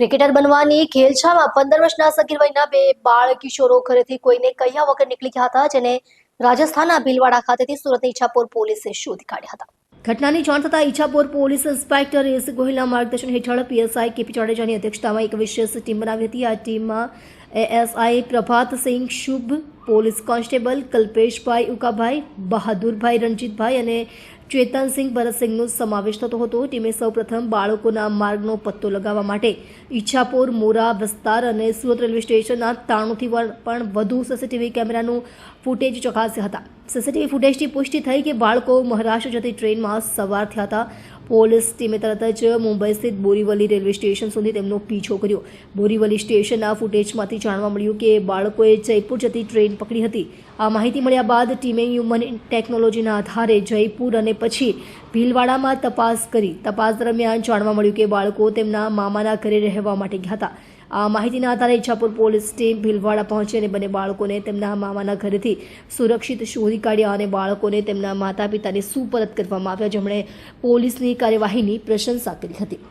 Cricketer બનવાની ખેલછામાં પંદર વર્ષના સગીર વયના બે બાળ કિશોરો ઘરેથી કોઈને કહ્યા વગર નીકળી ગયા હતા, જેને રાજસ્થાનના ભીલવાડા ખાતેથી સુરતની ઈચ્છાપુર પોલીસે શોધી કાઢ્યા હતા. ઘટનાની જાણ થતાં ઈચ્છાપુર પોલીસ ઇન્સ્પેક્ટર એસ ગોહિલના માર્ગદર્શન હેઠળ પીએસઆઈ કેપી જાડેજાની અધ્યક્ષતામાં એક વિશેષ ટીમ બનાવી હતી. આ ટીમમાં એએસઆઈ પ્રભાતસિંહ શુભ પોલીસ કોન્સ્ટેબલ કલ્પેશભાઈ ઉકાભાઈ, બહાદુરભાઈ રણજીતભાઈ અને ચેતનસિંહ ભરતસિંહનો સમાવેશ થતો હતો. ટીમે સૌપ્રથમ બાળકોના માર્ગનો પત્તો લગાવવા માટે ઈચ્છાપુર મોરા વિસ્તાર અને સુરત રેલવે સ્ટેશનના ત્રાણુંથી પણ વધુ સીસીટીવી કેમેરાનું ફૂટેજ ચકાસ્યા હતા. સીસીટીવી ફૂટેજથી પુષ્ટિ થઈ કે બાળકો મહારાષ્ટ્ર જતી ટ્રેનમાં સવાર થયા હતા. પોલીસ ટીમે તરત જ મુંબઈ સ્થિત બોરીવલી રેલવે સ્ટેશન સુધી તેમનો પીછો કર્યો. બોરીવલી સ્ટેશનના ફૂટેજમાંથી જાણવા મળ્યું કે બાળકોએ જયપુર જતી ટ્રેન પકડી હતી. આ માહિતી મળ્યા બાદ ટીમે હ્યુમન ટેકનોલોજીના આધારે જયપુર અને પછી ભીલવાડામાં તપાસ કરી તપાસ દરમિયાન જાણવા મળ્યું કે બાળકો તેમના મામાના ઘરે રહેવા માટે ગયા હતા. આ માહિતીના આધારે ઇચ્છાપુર પોલીસ ટીમ ભીલવાડા પહોંચી અને બંને બાળકોને તેમના મામાના ઘરેથી સુરક્ષિત શોધી કાઢ્યા અને બાળકોને તેમના માતા પિતાને સુપરત કરવામાં આવ્યા. જેમણે પોલીસની કાર્યવાહીની પ્રશંસા કરી હતી.